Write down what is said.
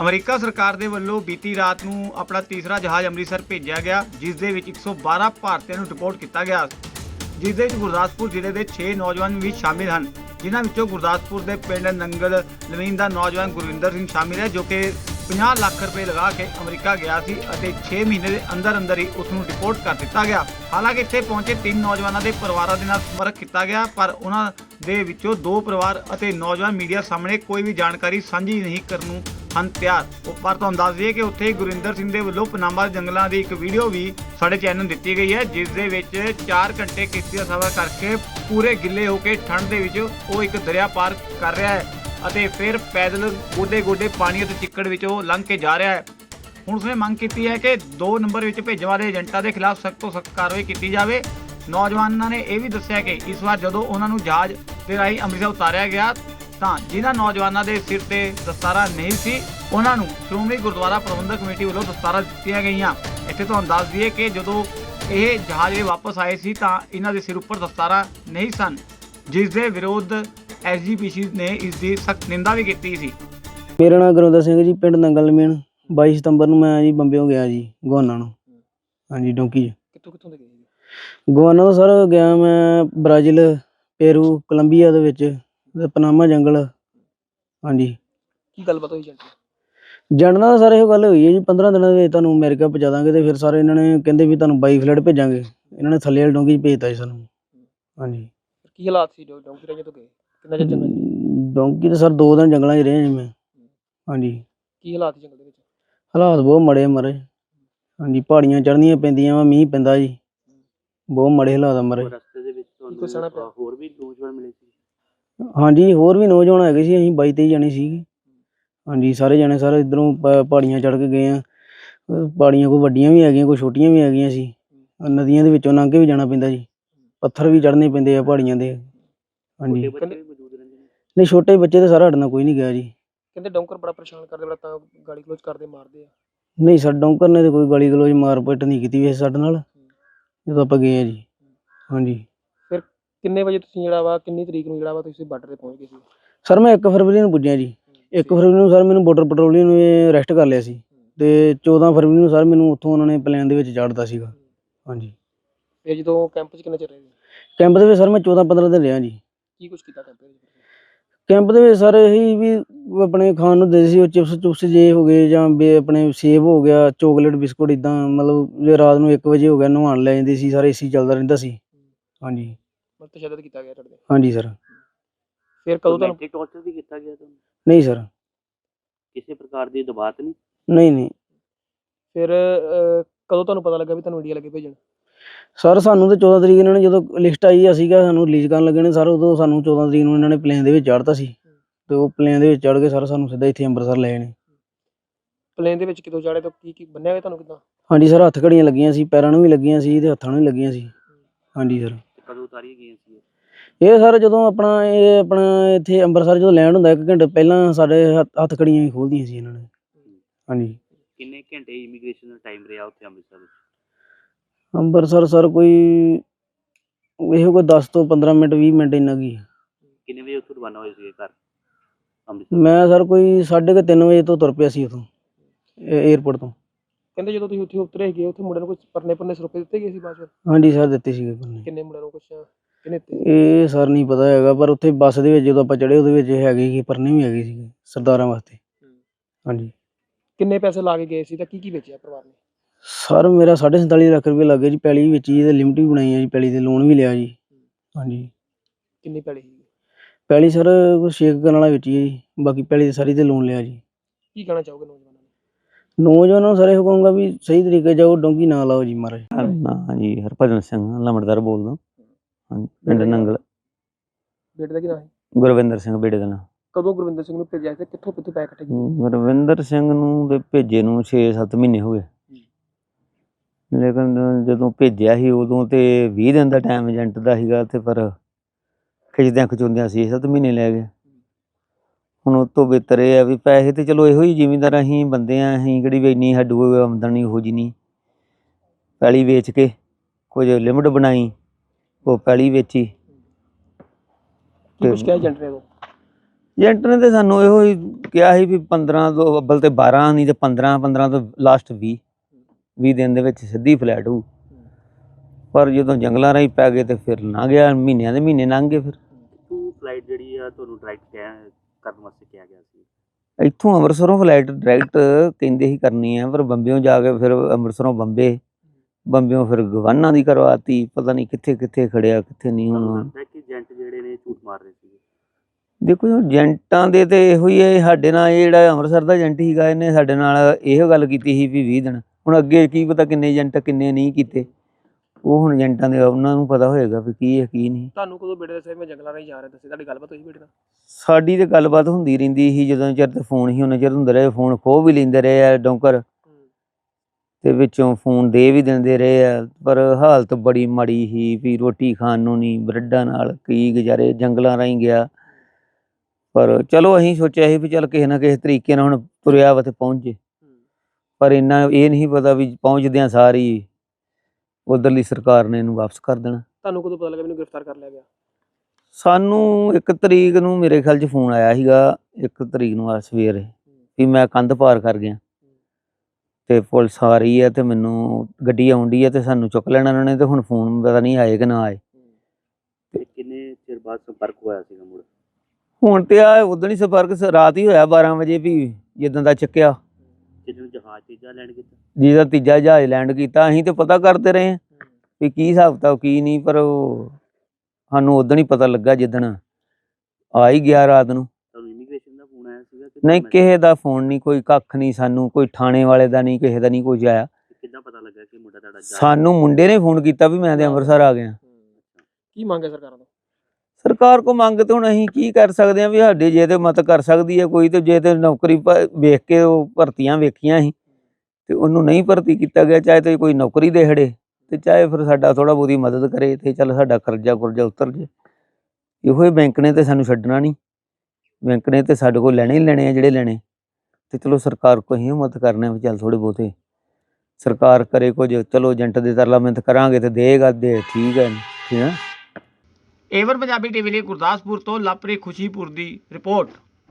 America ਸਰਕਾਰ ਦੇ ਵੱਲੋਂ ਬੀਤੀ ਰਾਤ ਨੂੰ ਆਪਣਾ ਤੀਸਰਾ ਜਹਾਜ਼ ਅੰਮ੍ਰਿਤਸਰ ਭੇਜਿਆ ਗਿਆ, ਜਿਸ ਦੇ ਵਿੱਚ 112 ਭਾਰਤੀਆਂ ਨੂੰ ਰਿਪੋਰਟ ਕੀਤਾ ਗਿਆ। ਜਿਸ ਦੇ ਵਿੱਚ ਗੁਰਦਾਸਪੁਰ ਜ਼ਿਲ੍ਹੇ ਦੇ 6 ਨੌਜਵਾਨ ਵੀ ਸ਼ਾਮਿਲ ਹਨ। ਜਿਨ੍ਹਾਂ ਵਿੱਚੋਂ ਗੁਰਦਾਸਪੁਰ ਦੇ ਪਿੰਡ ਨੰਗਲ ਜ਼ਮੀਨ ਦਾ ਨੌਜਵਾਨ ਗੁਰਵਿੰਦਰ ਸਿੰਘ ਸ਼ਾਮਿਲ ਹੈ, ਜੋ ਕਿ 50 ਲੱਖ ਰੁਪਏ ਲਗਾ ਕੇ ਅਮਰੀਕਾ ਗਿਆ ਸੀ ਅਤੇ 6 ਮਹੀਨੇ ਦੇ ਅੰਦਰ ਅੰਦਰ ਹੀ ਉਸ ਨੂੰ ਡਿਪੋਰਟ ਕਰ ਦਿੱਤਾ ਗਿਆ। ਹਾਲਾਂਕਿ ਇੱਥੇ ਪਹੁੰਚੇ ਤਿੰਨ ਨੌਜਵਾਨਾਂ ਦੇ ਪਰਿਵਾਰਾਂ ਦੇ ਨਾਲ ਸੰਪਰਕ ਕੀਤਾ ਗਿਆ, ਪਰ ਉਹਨਾਂ ਦੇ ਵਿੱਚੋਂ ਦੋ ਪਰਿਵਾਰ ਅਤੇ ਨੌਜਵਾਨ ਮੀਡੀਆ ਸਾਹਮਣੇ ਕੋਈ ਵੀ ਜਾਣਕਾਰੀ ਸਾਂਝੀ ਨਹੀਂ ਕਰਨ ਨੂੰ ਹਨ ਤਿਆਰ ਪਰ ਤੁਹਾਨੂੰ ਦੱਸ ਦਈਏ ਕਿ ਉੱਥੇ ਗੁਰਿੰਦਰ ਸਿੰਘ ਦੇ ਵੱਲੋਂ ਪਨਾਮਾ ਜੰਗਲਾਂ ਦੀ ਇੱਕ ਵੀਡੀਓ ਵੀ ਸਾਡੇ ਚੈਨਲ ਨੂੰ ਦਿੱਤੀ ਗਈ ਹੈ, ਜਿਸ ਦੇ ਵਿੱਚ 4 ਘੰਟੇ ਕਿਸ਼ਤੀ ਦਾ ਸਫ਼ਰ ਕਰਕੇ ਪੂਰੇ ਗਿੱਲੇ ਹੋ ਕੇ ਠੰਡ ਦੇ ਵਿੱਚ ਉਹ ਇੱਕ ਦਰਿਆ ਪਾਰ ਕਰ ਰਿਹਾ ਹੈ ਅਤੇ ਫਿਰ ਪੈਦਲ ਗੋਡੇ ਗੋਡੇ ਪਾਣੀ ਅਤੇ ਚਿੱਕੜ ਵਿੱਚ ਉਹ ਲੰਘ ਕੇ ਜਾ ਰਿਹਾ ਹੈ। ਹੁਣ ਉਸਨੇ ਮੰਗ ਕੀਤੀ ਹੈ ਕਿ 2 ਨੰਬਰ ਵਿੱਚ ਭੇਜਣ ਵਾਲੇ ਏਜੰਟਾਂ ਦੇ ਖਿਲਾਫ ਸਖਤ ਤੋਂ ਸਖਤ ਕਾਰਵਾਈ ਕੀਤੀ ਜਾਵੇ। ਨੌਜਵਾਨਾਂ ਨੇ ਇਹ ਵੀ ਦੱਸਿਆ ਕਿ ਇਸ ਵਾਰ ਜਦੋਂ ਉਹਨਾਂ ਨੂੰ ਜਹਾਜ਼ ਦੇ ਰਾਹੀਂ ਅੰਮ੍ਰਿਤਸਰ ਉਤਾਰਿਆ ਗਿਆ ਤਾਂ ਜਿਨ੍ਹਾਂ ਨੌਜਵਾਨਾਂ ਦੇ ਸਿਰ ਤੇ ਦਸਤਾਰਾਂ ਨਹੀਂ ਸੀ ਉਹਨਾਂ ਨੂੰ ਸ਼੍ਰੋਮਣੀ ਗੁਰਦੁਆਰਾ ਪ੍ਰਬੰਧਕ ਕਮੇਟੀ ਵੱਲੋਂ ਦਸਤਾਰਾਂ ਦਿੱਤੀਆਂ ਗਈਆਂ। ਇੱਥੇ ਤੁਹਾਨੂੰ ਦੱਸ ਦਈਏ ਕਿ ਜਦੋਂ ਇਹ ਜਹਾਜ਼ ਵਾਪਸ ਆਏ ਸੀ ਤਾਂ ਇਹਨਾਂ ਦੇ ਸਿਰ ਉੱਪਰ ਦਸਤਾਰਾਂ ਨਹੀਂ ਸਨ। ਜਿਸ ਦੇ ਵਿਰੋਧ ਐਸਜੀਪੀਸੀ ਨੇ ਇਸ ਦੀ ਸਖਤ ਨਿੰਦਾ ਵੀ ਕੀਤੀ ਸੀ। ਮੇਰਾ ਨਾਮ ਗੁਰਵਿੰਦਰ ਸਿੰਘ ਜੀ ਪਿੰਡ ਨੰਗਲ ਮੀਨ। 22 ਸਤੰਬਰ ਨੂੰ ਮੈਂ ਜੀ ਬੰਬਿਓ ਗਿਆ ਜੀ ਗਵਾਨਾ ਨੂੰ। ਹਾਂਜੀ ਡੋਂਕੀ ਕਿੱਥੋਂ ਕਿੱਥੋਂ ਦੇ ਗਏ ਜੀ? ਗਵਾਨਾ ਤੋਂ ਸਰ ਗਿਆ ਮੈਂ ਬ੍ਰਾਜ਼ੀਲ ਪੇਰੂ ਕੋਲੰਬੀਆ ਦੇ ਵਿੱਚ। ਤੇ ਪਨਾਮਾ ਜੰਗਲ। ਹਾਂਜੀ। ਕੀ ਗੱਲਬਾਤ ਹੋਈ ਏਜੰਟ ਜਾਣਨਾ ਤਾਂ ਸਰ ਇਹੋ ਗੱਲ ਹੋਈ ਹੈ ਜੀ 15 ਦਿਨਾਂ ਦੇ ਵਿੱਚ ਤੁਹਾਨੂੰ ਅਮਰੀਕਾ ਪਹੁੰਚਾ ਦਾਂਗੇ ਤੇ ਫਿਰ ਸਾਰੇ ਇਹਨਾਂ ਨੇ ਕਹਿੰਦੇ ਵੀ ਤੁਹਾਨੂੰ ਬਾਈ ਫਲੈਟ ਭੇਜਾਂਗੇ। ਇਹਨਾਂ ਨੇ ਥੱਲੇ ਵਾਲੀ 'ਚ ਭੇਜਤਾ ਜੀ ਸਾਨੂੰ। ਹਾਂਜੀ। ਕੀ ਹਾਲਾਤ ਸੀ ਜੋ ਡੌਂਕੀ ਰਾਜੇ ਤੋਂ ਗਏ? ਕਿੰਨਾ ਚਿਰ ਜੰਗਲ 'ਚ? ਡੋਂਕੀ ਤੇ ਸਰ ਦੋ ਦਿਨ ਜੰਗਲਾਂ 'ਚ ਰਹੇ ਜੀ ਮੈਂ। ਹਾਂਜੀ। ਕੀ ਹਾਲਾਤ ਸੀ ਜੰਗਲ ਦੇ ਵਿੱਚ? ਹਾਲਾਤ ਬਹੁਤ ਮਾੜੇ ਮਰੇ ਹਾਂਜੀ ਪਹਾੜੀਆਂ ਚੜ੍ਹਨੀਆਂ ਪੈਂਦੀਆਂ ਵਾ ਮੀਂਹ ਪੈਂਦਾ ਜੀ। ਬਹੁਤ ਮਾੜੇ ਹਾਲਾਤ ਆ ਮਰੇ ਰਸਤੇ ਦੇ ਵਿੱਚ ਸਹਿਣਾ ਪਿਆ? ਹੋਰ ਵੀ ਨੌਜਵਾਨ ਮਿਲੇ ਸੀ। ਹਾਂਜੀ ਹੋਰ ਵੀ ਨੌਜਵਾਨ ਹੈਗੇ ਸੀ ਅਸੀਂ 22 23 ਜਣੇ ਸੀਗੇ। ਹਾਂਜੀ ਸਾਰੇ ਜਣੇ ਸਾਰੇ ਇਧਰੋਂ ਪਹਾੜੀਆਂ ਚੜ੍ਹ ਕੇ ਗਏ ਆ। ਅਹ ਪਹਾੜੀਆਂ ਕੋਈ ਵੱਡੀਆਂ ਵੀ ਹੈਗੀਆਂ ਕੋਈ ਛੋਟੀਆਂ ਵੀ ਹੈਗੀਆਂ ਸੀ। ਨਦੀਆਂ ਦੇ ਵਿੱਚੋਂ ਲੰਘ ਕੇ ਵੀ ਜਾਣਾ ਪੈਂਦਾ ਜੀ। ਪੱਥਰ ਵੀ ਚੜ੍ਹਨੇ ਪੈਂਦੇ ਆ ਪਹਾੜੀਆਂ ਦੇ। ਹਾਂਜੀ। ਨਹੀਂ ਛੋਟੇ ਬੱਚੇ ਤੇ ਸਾਰਾ ਸਾਡੇ ਨਾਲ ਕੋਈ ਨਹੀਂ ਗਿਆ ਜੀ। ਕਹਿੰਦੇ ਡੌਂਕਰ ਬੜਾ ਪਰੇਸ਼ਾਨ ਕਰਦੇ ਬੜਾ ਤਾਂ ਗਾਲੀ ਕਲੋਜ਼ ਕਰਦੇ ਮਾਰਦੇ ਆ। ਨਹੀਂ ਸਰ ਡੌਂਕਰ ਨੇ ਤੇ ਕੋਈ ਗਾਲੀ ਗਲੋਚ ਮਾਰ ਪਿੱਟ ਨਹੀਂ ਕੀਤੀ ਵੈਸੇ ਸਾਡੇ ਨਾਲ। ਜਦੋਂ ਆਪਾਂ ਗਏ ਆ ਜੀ। ਹਾਂਜੀ। ਕਿੰਨੇ ਵਜੇ ਤੁਸੀਂ ਜਿਹੜਾ ਵਾ ਕਿੰਨੀ ਤਰੀਕ ਨੂੰ ਜਿਹੜਾ ਵਾ ਤੁਸੀਂ ਬਾਰਡਰ ਤੇ ਪਹੁੰਚ ਗਏ ਸੀ? ਸਰ ਮੈਂ 1 ਫਰਵਰੀ ਨੂੰ ਪੁੱਜਿਆ ਜੀ। 1 ਫਰਵਰੀ ਨੂੰ ਸਰ ਮੈਨੂੰ ਬਾਰਡਰ ਪੈਟਰੋਲਿੰਗ ਨੂੰ ਅਰੈਸਟ ਕਰ ਲਿਆ ਸੀ। ਤੇ 14 ਫਰਵਰੀ ਨੂੰ ਸਰ ਮੈਨੂੰ ਉੱਥੋਂ ਉਹਨਾਂ ਨੇ ਪਲਾਨ ਦੇ ਵਿੱਚ ਚਾੜਤਾ ਸੀਗਾ। ਹਾਂਜੀ। ਫਿਰ ਜਦੋਂ ਕੈਂਪ 'ਚ ਕਿੰਨਾ ਚਿਰ ਰਹੇ? ਕੈਂਪ ਦੇ ਵਿੱਚ ਸਰ ਮੈਂ 14 15 ਦਿਨ ਰਿਹਾ ਜੀ। ਕੀ ਕੁਝ ਕੀਤਾ ਕੈਂਪ ਦੇ ਵਿੱਚ? ਕੈਂਪ ਦੇ ਵਿੱਚ ਸਰ ਇਹੀ ਵੀ ਆਪਣੇ ਖਾਣ ਨੂੰ ਦੇ ਸੀ ਉਹ ਚਿਪਸ ਚੁਪਸ ਜੇ ਹੋ ਗਏ ਜਾਂ ਬੇ ਆਪਣੇ ਸੇਬ ਹੋ ਗਿਆ ਚੋਕਲੇਟ ਬਿਸਕੁਟ ਇਦਾਂ ਮਤਲਬ ਜੇ ਰਾਤ ਨੂੰ 1 ਵਜੇ ਹੋ ਗਿਆ ਨਹਾਉਣ ਲੈ ਜਾਂਦੇ ਸੀ ਸਾਰੇ ਏਸੀ ਚੱਲਦਾ ਰਹਿੰਦਾ ਸੀ। ਹਾਂਜੀ। ਮਤਲਬ ਤਸ਼ੱਦਦ ਕੀਤਾ ਗਿਆ ਤੁਹਾਡੇ ਤੇ। ਹਾਂਜੀ ਸਰ। ਫਿਰ ਕਦੋਂ ਤੁਹਾਨੂੰ ਮੈਂਟਲੀ ਟੌਰਚਰ ਵੀ ਕੀਤਾ ਗਿਆ ਤੁਹਾਨੂੰ? ਨਹੀਂ ਸਰ। ਕਿਸੇ ਪ੍ਰਕਾਰ ਦੀ ਦਬਾਅ ਤਾਂ ਨਹੀਂ? ਨਹੀਂ ਨਹੀਂ। ਫਿਰ ਅਹ, ਕਦੋਂ ਤੁਹਾਨੂੰ ਪਤਾ ਲੱਗਾ ਵੀ ਤੁਹਾਨੂੰ ਇੰਡੀਆ ਲੱਗੇ ਭੇਜਣ? ਸਰ ਸਾਨੂੰ ਤੇ 14 ਤਰੀਕ ਇਹਨਾਂ ਨੇ ਜਦੋਂ ਲਿਸਟ ਆਈ ਆ ਸੀਗਾ ਸਾਨੂੰ ਰਿਲੀਜ਼ ਕਰਨ ਲੱਗੇ ਨੇ ਸਰ ਉਦੋਂ ਸਾਨੂੰ 14 ਤਰੀਕ ਨੂੰ ਇਹਨਾਂ ਨੇ ਪਲੇਨ ਦੇ ਵਿੱਚ ਚੜ੍ਹਤਾ ਸੀ। ਤੇ ਉਹ ਪਲੇਨ ਦੇ ਵਿੱਚ ਚੜ੍ਹ ਕੇ ਸਰ ਸਾਨੂੰ ਸਿੱਧਾ ਇੱਥੇ ਅੰਮ੍ਰਿਤਸਰ ਲੈ ਨੇ। ਪਲੇਨ ਦੇ ਵਿੱਚ ਕਿਦੋਂ ਚੜੇ ਤਾਂ ਕੀ ਕੀ ਬੰਨਿਆ ਹੋਇਆ ਤੁਹਾਨੂੰ ਕਿਦਾਂ? ਹਾਂਜੀ ਸਰ ਹੱਥ ਘੜੀਆਂ ਲੱਗੀਆਂ ਸੀ ਪੈਰਾਂ ਨੂੰ ਵੀ ਲੱਗੀਆਂ ਸੀ ਤੇ ਹੱਥਾਂ ਨੂੰ ਵੀ ਲੱਗੀਆਂ ਸੀ। ਹਾਂਜੀ ਸਰ। ਕਦੋਂ ਉਤਾਰੀ ਗਈਆਂ ਸੀ ਇਹ? ਸਰ ਜਦੋਂ ਆਪਣਾ ਇਹ ਆਪਣਾ ਇੱਥੇ ਅੰਮ੍ਰਿਤਸਰ ਜਦੋਂ ਲੈਂਡ ਹੁੰਦਾ ਇੱਕ ਘੰਟੇ ਪਹਿਲਾਂ ਸਾਡੇ ਹੱਥ ਘੜੀਆਂ ਹੀ ਖੋਲਦੀਆਂ ਸੀ ਇਹਨਾਂ ਨੇ। ਹਾਂਜੀ। ਕਿੰਨੇ ਘੰਟੇ ਇਮੀਗ੍ਰੇਸ਼ਨ ਦਾ ਟਾਈਮ ਰਿਹਾ ਉੱਥੇ ਅੰਮ੍ਰਿਤਸਰ ਵਿੱਚ? ਅੰਮ੍ਰਿਤਸਰ ਸਰ ਕੋਈ ਇਹੋ ਕੋਈ 10 ਤੋਂ 15 ਮਿੰਟ 20 ਮਿੰਟ ਇੰਨਾ ਕੀ। ਕਿੰਨੇ ਵਜੇ ਉੱਥੋਂ ਰਵਾਨਾ ਹੋਏ ਸੀਗੇ ਘਰ? ਅੰਮ੍ਰਿਤਸਰ ਮੈਂ ਸਰ ਕੋਈ 3:30 ਵਜੇ ਤੋਂ ਤੁਰ ਪਿਆ ਸੀ ਉਥੋਂ 에ਅਰਪੋਰਟ ਤੋਂ। ਕਹਿੰਦੇ ਜਦੋਂ ਤੁਸੀਂ ਉੱਥੇ ਉਤਰੇ ਗਏ ਉੱਥੇ ਮੁੰਡਿਆਂ ਨੂੰ ਕੁਝ ਪਰਨੇ ਪਰਨੇ ਸਰੋਪੇ ਦਿੱਤੇ ਗਏ ਸੀ ਬਾਅਦ ਚ? ਹਾਂਜੀ ਸਰ ਦਿੱਤੇ ਸੀਗੇ ਬੰਨੇ ਕਿੰਨੇ ਮੁੰਡਿਆਂ ਨੂੰ ਕੁਝ ਕਿੰਨੇ ਦਿੱਤੇ? ਇਹ ਸਰ ਨਹੀਂ ਪਤਾ ਹੈਗਾ ਪਰ ਉੱਥੇ ਬੱਸ ਦੇ ਵਿੱਚ ਜਦੋਂ ਆਪਾਂ ਚੜੇ ਉਹਦੇ ਵਿੱਚ ਹੈਗੇ ਸੀ ਪਰਨੇ ਵੀ ਹੈਗੇ ਸੀਗੇ ਸਰਦਾਰਾਂ ਵਾਸਤੇ। ਹਾਂਜੀ। ਕਿੰਨੇ ਪੈਸੇ ਲਾ ਕੇ ਗਏ ਸੀ ਤਾਂ ਕੀ ਕੀ ਵੇਚਿਆ ਪਰਿਵਾਰ ਨੇ? ਸਰ ਮੇਰਾ 47.5 ਲੱਖ ਰੁਪਏ ਲੱਗੇ ਜੀ ਪੈਲੀ ਵਿੱਚ ਹੀ ਤੇ ਲਿਮਟ ਵੀ ਬਣਾਈ ਹੈ ਜੀ ਪੈਲੀ ਤੇ ਲੋਨ ਵੀ ਲਿਆ ਜੀ। ਹਾਂਜੀ। ਕਿੰਨੀ ਪੈਲੀ ਸੀ? ਪੈਲੀ ਸਰ ਸ਼ੇਕ ਕਰਨ ਵਾਲਾ ਵਿੱਚ ਹੀ ਹੈ ਜੀ ਬਾਕੀ ਪੈਲੀ ਤੇ ਸਾਰੀ ਤੇ ਲੋਨ ਲਿਆ ਜੀ। ਕੀ ਕਹਿਣਾ ਚਾਹੋਗੇ ਨੌਜਵਾਨਾਂ ਨੌਜਵਾਨਾਂ ਨੂੰ ਸਰ ਇਹੋ ਕਹੂੰਗਾ ਵੀ ਸਹੀ ਤਰੀਕੇ ਜਾਓ ਡੋਂਗੀ ਨਾ ਲਾਓ ਜੀ ਮਹਾਰਾਜ। ਹਾਂਜੀ ਹਰਭਜਨ ਸਿੰਘ ਲੰਬੜਦਾਰ ਬੋਲਦਾ। ਹਾਂਜੀ ਪਿੰਡ ਨੰਗਲ। ਬੇਟੇ ਦਾ ਕੀ ਨਾਮ ਹੈ? ਗੁਰਵਿੰਦਰ ਸਿੰਘ ਬੇੜੇ ਦਾ ਨਾਂ। ਕਦੋਂ ਗੁਰਵਿੰਦਰ ਸਿੰਘ ਨੂੰ ਭੇਜਿਆ ਸੀ ਕਿੱਥੋਂ ਕਿੱਥੋਂ ਇਕੱਠੇ ਕੀਤੇ? ਗੁਰਵਿੰਦਰ ਸਿੰਘ ਨੂੰ ਤੇ ਭੇਜੇ ਨੂੰ 6-7 ਮਹੀਨੇ ਹੋ ਗਏ। ਲੇਕਿਨ ਜਦੋਂ ਭੇਜਿਆ ਸੀ ਉਦੋਂ ਤੇ 20 ਦਿਨ ਦਾ ਟਾਈਮ ਏਜੰਟ ਦਾ ਸੀਗਾ ਤੇ ਪਰ ਖਿੱਚਦਿਆਂ ਖਚੁੰਦਿਆਂ 6-7 ਮਹੀਨੇ ਲੈ ਗਏ। ਹੁਣ ਉਹ ਤੋਂ ਬਿਹਤਰ ਇਹ ਆ ਵੀ ਪੈਸੇ ਤੇ ਚਲੋ ਇਹੋ ਹੀ ਜ਼ਿਮੀਂਦਾਰ ਅਸੀਂ ਬੰਦੇ ਆ ਅਸੀਂ ਕਿਹੜੀ ਵੀ ਇੰਨੀ ਸਾਡੂ ਆਮਦਨੀ ਹੋ ਜੀ ਨਹੀਂ ਪੈਲੀ ਵੇਚ ਕੇ ਕੁਝ ਲਿਮਟ ਬਣਾਈ ਉਹ ਪੈਲੀ ਵੇਚੀ। ਕੀ ਕੁਝ ਕਿਹਾ ਏਜੰਟ ਨੇ ਏਜੰਟ ਨੇ ਤੇ ਸਾਨੂੰ ਇਹੋ ਹੀ ਕਿਹਾ ਸੀ ਵੀ 15 ਤੋਂ ਅੱਬਲ ਤੇ 12 ਨਹੀਂ ਤੇ 15 15 ਤੋਂ ਲਾਸਟ 20 20 ਦਿਨ ਦੇ ਵਿੱਚ ਸਿੱਧੀ ਫਲੈਟ ਹੋਊ। ਪਰ ਜਦੋਂ ਜੰਗਲਾਂ ਰਾਹੀਂ ਪੈ ਗਏ ਤੇ ਫਿਰ ਲੰਘ ਗਿਆ ਮਹੀਨਿਆਂ ਦੇ ਮਹੀਨੇ ਲੰਘ ਗਏ ਫਿਰ। ਫਲਾਈਟ ਜਿਹੜੀ ਆ ਤੁਹਾਨੂੰ ਡਾਇਰੈਕਟ ਕਰਨ ਵਾਸਤੇ ਕਿਹਾ ਗਿਆ ਸੀ? ਇੱਥੋਂ ਅੰਮ੍ਰਿਤਸਰੋਂ ਫਲਾਈਟ ਡਾਇਰੈਕਟ ਕਹਿੰਦੇ ਹੀ ਕਰਨੀ ਹੈ ਪਰ ਬੰਬਿਓਂ ਜਾ ਕੇ ਫਿਰ ਅੰਮ੍ਰਿਤਸਰੋਂ ਬੰਬੇ ਬੰਬਿਓਂ ਫਿਰ ਗਵਾਨਾ ਦੀ ਕਰਵਾਤੀ ਪਤਾ ਨਹੀਂ ਕਿੱਥੇ ਕਿੱਥੇ ਖੜਿਆ ਕਿੱਥੇ ਨਹੀਂ ਹੁਣ। ਕਿ ਏਜੰਟ ਜਿਹੜੇ ਨੇ ਝੂਠ ਮਾਰ ਰਹੇ ਸੀ ਦੇਖੋ ਜੀ, ਏਜੰਟਾਂ ਦੇ ਤੇ ਇਹੋ ਹੀ ਹੈ ਸਾਡੇ ਨਾਲ ਇਹ ਜਿਹੜਾ ਅੰਮ੍ਰਿਤਸਰ ਦਾ ਏਜੰਟ ਸੀਗਾ ਇਹਨੇ ਸਾਡੇ ਨਾਲ ਇਹੋ ਗੱਲ ਕੀਤੀ ਸੀ ਵੀ 20 ਦਿਨ। ਹੁਣ ਅੱਗੇ ਕੀ ਪਤਾ ਕਿੰਨੇ ਏਜੰਟ ਕਿੰਨੇ ਨਹੀਂ ਕੀਤੇ। ਉਹ ਹੁਣ ਏਜੰਟਾਂ ਦੇ ਉਹਨਾਂ ਨੂੰ ਪਤਾ ਹੋਏਗਾ ਵੀ ਕੀ ਹੈ ਕੀ ਨਹੀਂ। ਤੁਹਾਨੂੰ ਕਦੋਂ ਬੇਟੇ ਦੱਸਿਆ ਮੈਂ ਜੰਗਲਾਂ ਰਾਹੀਂ ਜਾ ਰਿਹਾ ਦੱਸੇ ਤੁਹਾਡੀ ਗੱਲਬਾਤ ਹੋਈ ਬੇਟੇ ਨਾਲ? ਸਾਡੀ ਤੇ ਗੱਲਬਾਤ ਹੁੰਦੀ ਰਹਿੰਦੀ ਸੀ ਜਦੋਂ ਚਿਰ ਤੇ ਫੋਨ ਹੀ ਉਹਨਾਂ ਚਿਰ ਹੁੰਦੇ ਰਹੇ ਫੋਨ ਖੋ ਵੀ ਲੈਂਦੇ ਰਹੇ ਆ ਡੌਂਕਰ। ਤੇ ਵਿੱਚੋਂ ਫੋਨ ਦੇ ਵੀ ਦਿੰਦੇ ਰਹੇ ਆ ਪਰ ਹਾਲਤ ਬੜੀ ਮਾੜੀ ਸੀ ਵੀ ਰੋਟੀ ਖਾਣ ਨੂੰ ਨਹੀਂ ਬਰੱਡਾਂ ਨਾਲ ਕੀ ਗੁਜ਼ਾਰੇ ਜੰਗਲਾਂ ਰਾਹੀਂ ਗਿਆ। ਪਰ ਚਲੋ ਅਸੀਂ ਸੋਚਿਆ ਸੀ ਵੀ ਚੱਲ ਕਿਸੇ ਨਾ ਕਿਸੇ ਤਰੀਕੇ ਨਾਲ ਹੁਣ ਤੁਰਿਆ ਵਾ ਤੇ ਪਹੁੰਚ। ਜੇ ਪਰ ਇੰਨਾ ਇਹ ਨਹੀਂ ਪਤਾ ਵੀ ਪਹੁੰਚਦਿਆਂ ਸਾਰੀ ਉਧਰਲੀ ਸਰਕਾਰ ਨੇ ਇਹਨੂੰ ਵਾਪਸ ਕਰ ਦੇਣਾ। ਤੁਹਾਨੂੰ ਕਦੋਂ ਪਤਾ ਲੱਗਾ ਮੈਨੂੰ ਗ੍ਰਿਫਤਾਰ ਕਰ ਲਿਆ ਗਿਆ? ਸਾਨੂੰ ਇੱਕ ਤਰੀਕ ਨੂੰ ਮੇਰੇ ਖਿਆਲ 'ਚ ਫੋਨ ਆਇਆ ਸੀਗਾ ਇੱਕ ਤਰੀਕ ਨੂੰ ਆ ਸਵੇਰੇ ਵੀ ਮੈਂ ਕੰਧ ਪਾਰ ਕਰ ਗਿਆ। ਤੇ ਪੁਲਿਸ ਆ ਰਹੀ ਹੈ ਤੇ ਮੈਨੂੰ ਗੱਡੀ ਆਉਂਦੀ ਹੈ ਤੇ ਸਾਨੂੰ ਚੁੱਕ ਲੈਣਾ ਉਹਨਾਂ ਨੇ ਤੇ ਹੁਣ ਫੋਨ ਪਤਾ ਨਹੀਂ ਆਏ ਕਿ ਨਾ ਆਏ। ਤੇ ਕਿੰਨੇ ਚਿਰ ਬਾਅਦ ਸੰਪਰਕ ਹੋਇਆ ਸੀਗਾ ਮੁੜ? ਹੁਣ ਤੇ ਆ ਉਦੋਂ ਹੀ ਸੰਪਰਕ ਸ- ਰਾਤ ਹੀ ਹੋਇਆ 12 ਵਜੇ ਵੀ ਜਿੱਦਾਂ ਦਾ ਚੱਕਿਆ। ਜਿਹਨੂੰ ਜਹਾਜ਼ ਤੀਜਾ ਲੈਂਡ ਕੀਤਾ? ਜਿਹਦਾ ਤੀਜਾ ਜਹਾਜ਼ ਲੈਂਡ ਕੀਤਾ ਅਸੀਂ ਤੇ ਪਤਾ ਕਰਦੇ ਰਹੇ ਹਾਂ ਵੀ ਕੀ ਹਿਸਾਬ ਕਿਤਾਬ ਕੀ ਨਹੀਂ ਪਰ ਉਹ ਸਾਨੂੰ ਉਦੋਂ ਹੀ ਪਤਾ ਲੱਗਾ ਜਿੱਦਣ ਆ ਹੀ ਗਿਆ ਰਾਤ ਨੂੰ। ਤੁਹਾਨੂੰ ਇਮੀਗ੍ਰੇਸ਼ਨ ਦਾ ਫੋਨ ਆਇਆ ਸੀਗਾ ਕਿ ਨਹੀਂ ਕਿਸੇ ਦਾ ਫੋਨ ਨਹੀਂ ਕੋਈ ਕੱਖ ਨਹੀਂ ਸਾਨੂੰ ਕੋਈ ਥਾਣੇ ਵਾਲੇ ਦਾ ਨਹੀਂ ਕਿਸੇ ਦਾ ਨਹੀਂ ਕੁਝ ਆਇਆ। ਕਿੱਦਾਂ ਪਤਾ ਲੱਗਾ ਕਿ ਮੁੰਡਾ ਤੁਹਾਡਾ ਜਾ ਸਾਨੂੰ ਮੁੰਡੇ ਨੇ ਫੋਨ ਕੀਤਾ ਵੀ ਮੈਂ ਤੇ ਅੰਮ੍ਰਿਤਸਰ ਆ ਗਿਆ। ਕੀ ਮੰਗ ਹੈ ਸਰਕਾਰਾਂ ਤੋਂ? ਸਰਕਾਰ ਕੋ ਮੰਗ ਤੇ ਹੁਣ ਅਸੀਂ ਕੀ ਕਰ ਸਕਦੇ ਆ ਵੀ ਸਾਡੇ ਜੇ ਤੇ ਮਤ ਕਰ ਸਕਦੀ ਹੈ, ਕੋਈ ਤੇ ਜੇ ਤੇ ਨੌਕਰੀ ਭ- ਵੇਖ ਕੇ ਉਹ ਭਰਤੀਆਂ ਵੇਖੀਆਂ ਸੀ ਤੇ ਉਹਨੂੰ ਨਹੀਂ ਭਰਤੀ ਕੀਤਾ ਗਿਆ, ਚਾਹੇ ਤੇ ਕੋਈ ਨੌਕਰੀ ਦੇ ਹੜੇ ਤੇ ਚਾਹੇ ਫਿਰ ਸਾਡਾ ਥੋੜਾ ਬਹੁਤੀ ਮਦਦ ਕਰੇ ਤੇ ਚੱਲ ਸਾਡਾ ਕਰਜ਼ਾ ਕੁਰਜ਼ਾ ਉਤਰ ਜੇ ਇਹੋ ਹੀ ਬੈਂਕ ਨੇ ਤੇ ਸਾਨੂੰ ਛੱਡਣਾ ਨਹੀਂ। ਬੈਂਕ ਨੇ ਤੇ ਸਾਡੇ ਕੋਲ ਲੈਣੇ ਹੀ ਲੈਣੇ ਆ ਜਿਹੜੇ ਲੈਣੇ। ਤੇ ਚਲੋ ਸਰਕਾਰ ਕੋ ਹੀ ਮਦਦ ਕਰਨੇ ਵੀ ਚੱਲ ਥੋੜੇ ਬਹੁਤੇ। ਸਰਕਾਰ ਕਰੇ ਕੁਝ, ਚਲੋ ਏਜੰਟ ਦੇ ਤਰਲਾ ਮਿਹਨਤ ਕਰਾਂਗੇ ਤੇ ਦੇਗਾ ਦੇ ਠੀਕ ਹੈ ਠੀਕ ਹੈ ਏਵਰ ਪੰਜਾਬੀ ਟੀਵੀ ਲਈ ਗੁਰਦਾਸਪੁਰ ਤੋਂ ਲਵਪ੍ਰੀਤ ਖੁਸ਼ੀਪੁਰ ਦੀ ਰਿਪੋਰਟ।